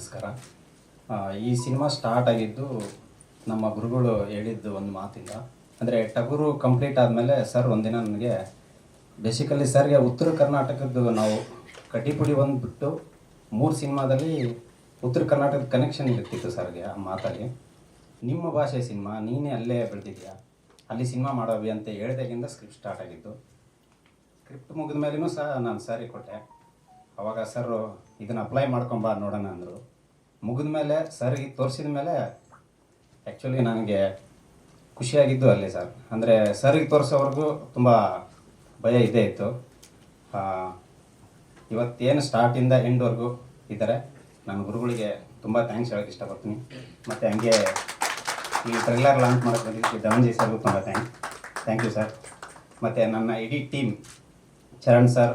ನಮಸ್ಕಾರ. ಈ cinema start ಆಗಿದ್ದು ನಮ್ಮ ಗುರುಗಳು ಹೇಳಿದ್ದು ಒಂದು ಮಾತಿಂದ ಅಂದರೆ ಟಗರು ಕಂಪ್ಲೀಟ್ ಆದಮೇಲೆ ಸರ್ ಒಂದಿನ ನನಗೆ ಬೇಸಿಕಲಿ ಸರ್ಗೆ ಉತ್ತರ ಕರ್ನಾಟಕದ್ದು ನಾವು ಕಟಿಪುಡಿ ಒಂದು ಬಿಟ್ಟು ಮೂರು ಸಿನಿಮಾದಲ್ಲಿ ಉತ್ತರ ಕರ್ನಾಟಕದ ಕನೆಕ್ಷನ್ ಇರ್ತಿತ್ತು ಸರ್ಗೆ ಆ ಮಾತಲ್ಲಿ. ನಿಮ್ಮ ಭಾಷೆ ಸಿನಿಮಾ, ನೀನೇ ಅಲ್ಲೇ ಬೆಳೆದಿದ್ಯಾ ಅಲ್ಲಿ ಸಿನಿಮಾ ಮಾಡೋವಿ ಅಂತ ಹೇಳ್ದಾಗಿಂದ ಸ್ಕ್ರಿಪ್ಟ್ ಸ್ಟಾರ್ಟ್ ಆಗಿದ್ದು. ಸ್ಕ್ರಿಪ್ಟ್ ಮುಗಿದ ಮೇಲೂ ಸಹ ನಾನು ಸಾರಿ ಕೊಟ್ಟೆ. ಅವಾಗ ಸರ್ ಇದನ್ನು ಅಪ್ಲೈ ಮಾಡ್ಕೊಂಬ ನೋಡೋಣ ಅಂದರು. ಮುಗಿದ ಮೇಲೆ ಸರ್ಗೆ ತೋರಿಸಿದ ಮೇಲೆ ಆ್ಯಕ್ಚುಲಿ ನನಗೆ ಖುಷಿಯಾಗಿದ್ದು ಅಲ್ಲಿ ಸರ್. ಅಂದರೆ ಸರ್ಗೆ ತೋರಿಸೋವರೆಗೂ ತುಂಬ ಭಯ ಇದ್ದೇ ಇತ್ತು. ಇವತ್ತೇನು ಸ್ಟಾರ್ಟಿಂದ ಎಂಡ್ವರೆಗೂ ಇದ್ದಾರೆ. ನನ್ನ ಗುರುಗಳಿಗೆ ತುಂಬ ಥ್ಯಾಂಕ್ಸ್ ಹೇಳೋಕ್ಕೆ ಇಷ್ಟಪಡ್ತೀನಿ. ಮತ್ತು ಹಂಗೆ ಈ ಟ್ರೈಲರ್ ಲಾಂಚ್ ಮಾಡೋಕ್ಕೆ ಬಂದಿದ್ದಕ್ಕೆ ಧನಂಜಯ್ ಸರ್ಗೂ ತುಂಬ ಥ್ಯಾಂಕ್ಸ್ ಥ್ಯಾಂಕ್ ಯು ಸರ್ ಮತ್ತು ನನ್ನ ಇಡೀ ಟೀಮ್ ಚರಣ್ ಸರ್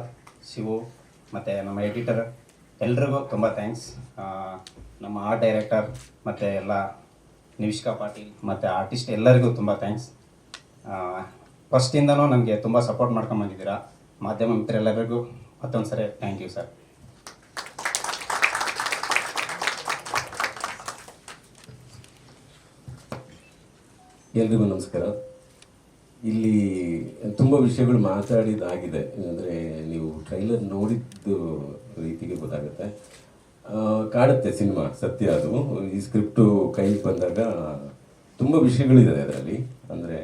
ಶಿವು, ಮತ್ತು ನಮ್ಮ ಎಡಿಟರ್ ಎಲ್ರಿಗೂ ತುಂಬ ಥ್ಯಾಂಕ್ಸ್ ನಮ್ಮ ಆರ್ಟ್ ಡೈರೆಕ್ಟರ್ ಮತ್ತು ಎಲ್ಲ ನಿವಿಷ್ಕಾ ಪಾಟೀಲ್ ಮತ್ತು ಆರ್ಟಿಸ್ಟ್ ಎಲ್ಲರಿಗೂ ತುಂಬ ಥ್ಯಾಂಕ್ಸ್ ಫಸ್ಟಿಂದನೂ ನಮಗೆ ತುಂಬ ಸಪೋರ್ಟ್ ಮಾಡ್ಕೊಂಬಂದಿದ್ದೀರಾ ಮಾಧ್ಯಮ ಮಿತ್ರರೆಲ್ಲರಿಗೂ ಮತ್ತೊಂದು ಸರಿ ಥ್ಯಾಂಕ್ ಯು ಸರ್ ಎಲ್ರಿಗೂ ನಮಸ್ಕಾರ. ಇಲ್ಲಿ ತುಂಬ ವಿಷಯಗಳು ಮಾತಾಡಿದಾಗಿದೆ. ಅಂದರೆ ನೀವು ಟ್ರೈಲರ್ ನೋಡಿದ್ದು ರೀತಿಗೆ ಗೊತ್ತಾಗುತ್ತೆ. ಕಾಡುತ್ತೆ ಸಿನಿಮಾ, ಸತ್ಯ ಅದು. ಈ ಸ್ಕ್ರಿಪ್ಟು ಕೈಗೆ ಬಂದಾಗ ತುಂಬ ವಿಷಯಗಳಿದೆ ಅದರಲ್ಲಿ. ಅಂದರೆ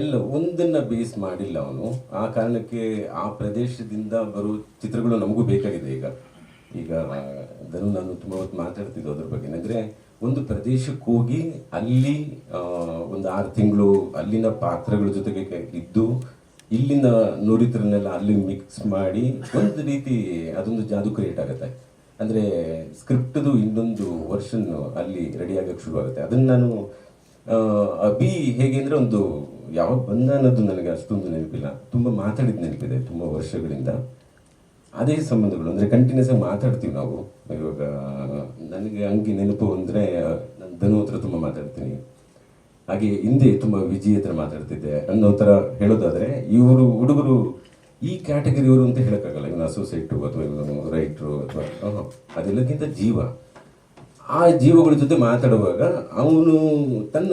ಎಲ್ಲ ಒಂದನ್ನು ಬೇಸ್ ಮಾಡಿಲ್ಲ ಅವನು. ಆ ಕಾರಣಕ್ಕೆ ಆ ಪ್ರದೇಶದಿಂದ ಬರೋ ಚಿತ್ರಗಳು ನಮಗೂ ಬೇಕಾಗಿದೆ ಈಗ. ಈಗ ನಾನು ತುಂಬ ಹೊತ್ತು ಮಾತಾಡ್ತಿದ್ದು ಅದ್ರ ಬಗ್ಗೆ. ಅಂದರೆ ಒಂದು ಪ್ರದೇಶಕ್ಕೆ ಹೋಗಿ ಅಲ್ಲಿ ಒಂದು ಆರು ತಿಂಗಳು ಅಲ್ಲಿನ ಪಾತ್ರಗಳ ಜೊತೆಗೆ ಇದ್ದು ಇಲ್ಲಿನ ನುರಿತರನ್ನೆಲ್ಲ ಅಲ್ಲಿ ಮಿಕ್ಸ್ ಮಾಡಿ ಒಂದು ರೀತಿ ಅದೊಂದು ಜಾದು ಕ್ರಿಯೇಟ್ ಆಗುತ್ತೆ. ಅಂದರೆ ಸ್ಕ್ರಿಪ್ಟ್ದು ಇನ್ನೊಂದು ವರ್ಷನ್ನು ಅಲ್ಲಿ ರೆಡಿ ಆಗೋಕ್ಕೆ ಶುರು ಆಗುತ್ತೆ. ಅದನ್ನು ನಾನು ಅಭಿ ಹೇಗೆ ಅಂದರೆ ಒಂದು ಯಾವಾಗ ಬಂದ ಅನ್ನೋದು ನನಗೆ ಅಷ್ಟೊಂದು ನೆನಪಿಲ್ಲ. ತುಂಬ ಮಾತಾಡಿದ ನೆನಪಿದೆ ತುಂಬ ವರ್ಷಗಳಿಂದ. ಅದೇ ಸಂಬಂಧಗಳು, ಅಂದರೆ ಕಂಟಿನ್ಯೂಸ್ ಆಗಿ ಮಾತಾಡ್ತೀವಿ ನಾವು. ಇವಾಗ, ನನಗೆ ಹಂಗೆ ನೆನಪು ಅಂದರೆ ನಾನು ಧನು ಹತ್ರ ತುಂಬ ಮಾತಾಡ್ತೀನಿ. ಹಾಗೆ ಹಿಂದೆ ತುಂಬ ವಿಜಯ್ ಹತ್ರ ಮಾತಾಡ್ತಿದ್ದೆ. ಅನ್ನೋ ಥರ ಹೇಳೋದಾದರೆ, ಇವರು ಹುಡುಗರು ಈ ಕ್ಯಾಟಗರಿಯವರು ಅಂತ ಹೇಳೋಕ್ಕಾಗಲ್ಲ. ಇವನು ಅಸೋಸಿಯೇಟು ಅಥವಾ ಇವನು ರೈಟ್ರು ಅಥವಾ ಅದೆಲ್ಲಕ್ಕಿಂತ ಜೀವ. ಆ ಜೀವಗಳ ಜೊತೆ ಮಾತಾಡುವಾಗ ಅವನು ತನ್ನ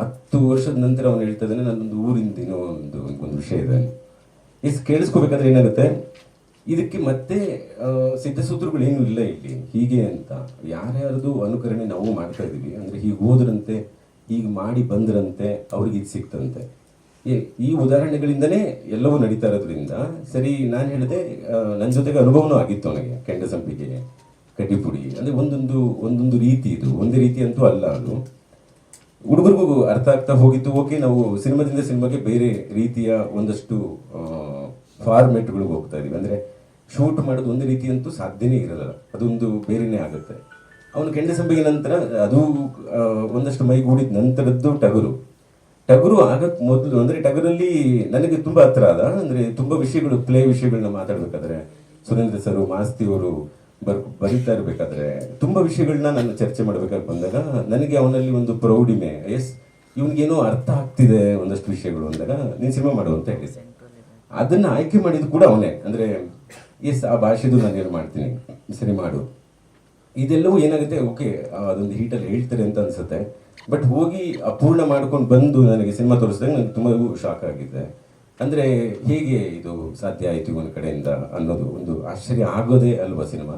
ಹತ್ತು ವರ್ಷದ ನಂತರ ಅವನು ಹೇಳ್ತಾ ಇದ್ದಾನೆ ನನ್ನೊಂದು ಊರಿಂದ ಏನೋ ಒಂದು ಒಂದು ವಿಷಯ ಇದೆ. ಇಸ್ ಕೇಳಿಸ್ಕೋಬೇಕಾದ್ರೆ ಏನಾಗುತ್ತೆ? ಇದಕ್ಕೆ ಮತ್ತೆ ಸಿದ್ಧ ಸೂತ್ರಗಳು ಏನು ಇಲ್ಲ ಇಲ್ಲಿ. ಹೀಗೆ ಅಂತ. ಯಾರ್ಯಾರ್ದು ಅನುಕರಣೆ ನಾವು ಮಾಡ್ತಾ ಇದೀವಿ ಅಂದ್ರೆ ಹೀಗೆ ಹೋದ್ರಂತೆ ಹೀಗೆ ಮಾಡಿ ಬಂದ್ರಂತೆ, ಅವ್ರಿಗೆ ಇದು ಸಿಕ್ತಂತೆ. ಈ ಉದಾಹರಣೆಗಳಿಂದನೇ ಎಲ್ಲವೂ ನಡೀತಾ ಇರೋದ್ರಿಂದ, ಸರಿ, ನಾನು ಹೇಳಿದೆ ನನ್ನ ಜೊತೆಗೆ ಅನುಭವನೂ ಆಗಿತ್ತು ಅವನಿಗೆ, ಕೆಂಡ ಸಂಪಿಗೆ ಕಡ್ಡಿಪುಡಿ ಅಂದ್ರೆ ಒಂದೊಂದು ಒಂದೊಂದು ರೀತಿ ಇದು. ಒಂದೇ ರೀತಿ ಅಂತೂ ಅಲ್ಲ ಅದು. ಹುಡುಗರಿಗೂ ಅರ್ಥ ಆಗ್ತಾ ಹೋಗಿತ್ತು, ಓಕೆ, ನಾವು ಸಿನಿಮಾದಿಂದ ಸಿನಿಮಾಗೆ ಬೇರೆ ರೀತಿಯ ಒಂದಷ್ಟು ಫಾರ್ಮೆಟ್ಗಳಿಗೆ ಹೋಗ್ತಾ ಇದೀವಿ ಅಂದ್ರೆ ಶೂಟ್ ಮಾಡೋದು ಒಂದು ರೀತಿ ಅಂತೂ ಸಾಧ್ಯನೇ ಇರಲ್ಲ. ಅದೊಂದು ಬೇರೆನೇ ಆಗುತ್ತೆ. ಅವನು ಕೆಂಡಸಂಬಿಗೆ ನಂತರ ಅದು ಒಂದಷ್ಟು ಮೈಗೂಡಿದ ನಂತರದ್ದು ಟಗರು. ಟಗರು ಆಗಕ್ಕೆ ಮೊದಲು, ಅಂದ್ರೆ ಟಗರಲ್ಲಿ ನನಗೆ ತುಂಬಾ ಹತ್ರ ಅದ ಅಂದರೆ ತುಂಬಾ ವಿಷಯಗಳು, ಪ್ಲೇ ವಿಷಯಗಳನ್ನ ಮಾತಾಡ್ಬೇಕಾದ್ರೆ, ಸುರೇಂದ್ರ ಸರ್, ಮಾಸ್ತಿ ಅವರು ಬರ್, ಬರೀತಾ ಇರಬೇಕಾದ್ರೆ, ತುಂಬಾ ವಿಷಯಗಳನ್ನ ನಾನು ಚರ್ಚೆ ಮಾಡ್ಬೇಕಾಗಿ ಬಂದಾಗ, ನನಗೆ ಅವನಲ್ಲಿ ಒಂದು ಪ್ರೌಢಿಮೆ, ಎಸ್, ಇವನಿಗೇನೋ ಅರ್ಥ ಆಗ್ತಿದೆ ಒಂದಷ್ಟು ವಿಷಯಗಳು ಅಂದಾಗ, ನೀನು ಸಿನಿಮಾ ಮಾಡು ಅಂತ ಹೇಳಿದ್ದೆ ಅದನ್ನ ಆಯ್ಕೆ ಮಾಡಿದ್ದು ಕೂಡ ಅವನೇ. ಅಂದ್ರೆ ಎಸ್, ಆ ಭಾಷೆದು ನಾನು ಏನು ಮಾಡ್ತೀನಿ. ಸರಿ, ಮಾಡು. ಇದೆಲ್ಲವೂ ಏನಾಗುತ್ತೆ, ಓಕೆ ಅದೊಂದು ಹೀಟಲ್ಲಿ ಹೇಳ್ತಾರೆ ಅಂತ ಅನ್ಸುತ್ತೆ. ಬಟ್ ಹೋಗಿ ಅಪೂರ್ಣ ಮಾಡ್ಕೊಂಡು ಬಂದು ನನಗೆ ಸಿನಿಮಾ ತೋರಿಸಿದಾಗ ನನಗೆ ತುಂಬ ಶಾಕ್ ಆಗಿದೆ. ಅಂದರೆ ಹೇಗೆ ಇದು ಸಾಧ್ಯ ಆಯಿತು ಒಂದು ಕಡೆಯಿಂದ ಅನ್ನೋದು ಒಂದು ಆಶ್ಚರ್ಯ ಆಗೋದೇ ಅಲ್ವಾ ಸಿನಿಮಾ?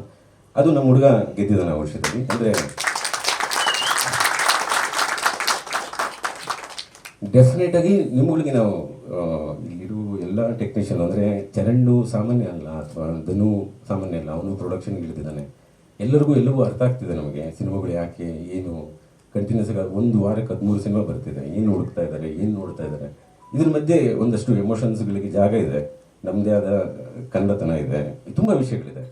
ಅದು ನಮ್ಮ ಹುಡುಗ ಗೆದ್ದಿದ್ದಾನೆ ವರ್ಷದಲ್ಲಿ. ಅಂದ್ರೆ ಡೆಫಿನೆಟ್ ಆಗಿ ನಿಮ್ಮಗಳಿಗೆ ನಾವು ಆ, ಇಲ್ಲಿರೋ ಎಲ್ಲ ಟೆಕ್ನಿಷಿಯನ್ ಅಂದರೆ ಚರಣ್ಣು ಸಾಮಾನ್ಯ ಅಲ್ಲ ಅಥವಾ ಧನು ಸಾಮಾನ್ಯ ಅಲ್ಲ ಅವನು ಪ್ರೊಡಕ್ಷನ್ಗೆ ಇಳಿದಿದ್ದಾನೆ. ಎಲ್ಲರಿಗೂ ಎಲ್ಲವೂ ಅರ್ಥ ಆಗ್ತಿದೆ ನಮಗೆ. ಸಿನಿಮಾಗಳು ಯಾಕೆ ಏನು ಕಂಟಿನ್ಯೂಸ್ ಆಗಿ ಒಂದು ವಾರಕ್ಕೆ ಹದಿಮೂರು ಸಿನಿಮಾ ಬರ್ತಿದೆ. ಏನು ಹುಡುಕ್ತಾ ಇದ್ದಾರೆ ಏನು ನೋಡ್ತಾ ಇದ್ದಾರೆ? ಇದ್ರ ಮಧ್ಯೆ ಒಂದಷ್ಟು ಎಮೋಷನ್ಸ್ಗಳಿಗೆ ಜಾಗ ಇದೆ. ನಮ್ಮದೇ ಆದ ಕನ್ನಡತನ ಇದೆ. ತುಂಬ ವಿಷಯಗಳಿದೆ.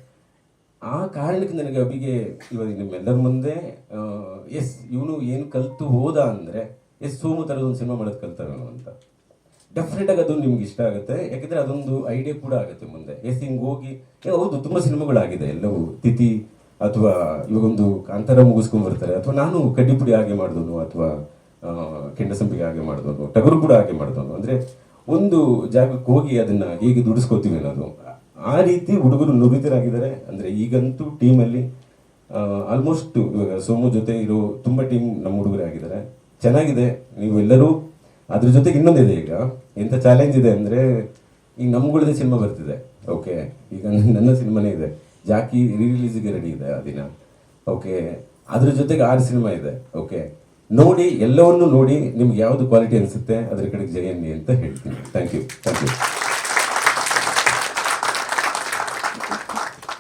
ಆ ಕಾರಣಕ್ಕೆ ನನಗೆ ಅಭಿಗೆ ಇವಾಗ ನಿಮ್ಮೆಲ್ಲರ ಮುಂದೆ ಎಸ್ ಇವನು ಏನು ಕಲ್ತು ಹೋದ ಅಂದರೆ ಎಸ್ ಸೋಮು ಥರದ ಒಂದು ಸಿನಿಮಾ ಮಾಡೋದು ಕಲ್ತವನು ಅಂತ. ಡೆಫಿನೆಟ್ ಆಗಿ ಅದು ನಿಮ್ಗೆ ಇಷ್ಟ ಆಗುತ್ತೆ. ಯಾಕಂದ್ರೆ ಅದೊಂದು ಐಡಿಯಾ ಕೂಡ ಆಗುತ್ತೆ ಮುಂದೆ. ಎಸ್ ಹಿಂಗೆ ಹೋಗಿ ಹೌದು, ತುಂಬ ಸಿನಿಮಾಗಳಾಗಿದೆ. ಎಲ್ಲವೂ ತಿಥಿ ಅಥವಾ ಇವಾಗೊಂದು ಕಾಂತಾರ ಮುಗಿಸ್ಕೊಂಡ್ ಬರ್ತಾರೆ. ಅಥವಾ ನಾನು ಕಡ್ಡಿಪುಡಿ ಹಾಗೆ ಮಾಡಿದನು ಅಥವಾ ಕೆಂಡ ಕೆಂಡಸಂಪಿಗೆ ಹಾಗೆ ಮಾಡಿದವನು, ಟಗರು ಕೂಡ ಹಾಗೆ ಮಾಡಿದವನು. ಅಂದ್ರೆ ಒಂದು ಜಾಗಕ್ಕೆ ಹೋಗಿ ಅದನ್ನ ಹೇಗೆ ದುಡಿಸ್ಕೋತೀವಿ ಅನ್ನೋದು. ಆ ರೀತಿ ಹುಡುಗರು ನುರಿತರಾಗಿದ್ದಾರೆ. ಅಂದರೆ ಈಗಂತೂ ಟೀಮಲ್ಲಿ ಆಲ್ಮೋಸ್ಟ್ ಇವಾಗ ಸೋಮು ಜೊತೆ ಇರೋ ತುಂಬ ಟೀಮ್ ನಮ್ಮ ಹುಡುಗರೇ ಆಗಿದ್ದಾರೆ. ಚೆನ್ನಾಗಿದೆ ನೀವು ಎಲ್ಲರೂ ಅದ್ರ ಜೊತೆಗೆ ಇನ್ನೊಂದಿದೆ ಈಗ. ಎಂಥ ಚಾಲೆಂಜ್ ಇದೆ ಅಂದರೆ ಈಗ ನಮ್ಗಳದೇ ಸಿನಿಮಾ ಬರ್ತಿದೆ. ಓಕೆ ಈಗ ನನ್ನ ಸಿನಿಮಾನೇ ಇದೆ. ಜಾಕಿ ರಿಲೀಸಿಗೆ ರೆಡಿ ಇದೆ ಆ ದಿನ. ಓಕೆ ಅದ್ರ ಜೊತೆಗೆ ಆರು ಸಿನಿಮಾ ಇದೆ. ಓಕೆ ನೋಡಿ, ಎಲ್ಲವನ್ನು ನೋಡಿ ನಿಮ್ಗೆ ಯಾವುದು ಕ್ವಾಲಿಟಿ ಅನಿಸುತ್ತೆ, ಅದ್ರ ಕಡೆಗೆ ಜಯ ಅಂತ ಹೇಳ್ತೀನಿ. Thank you thank you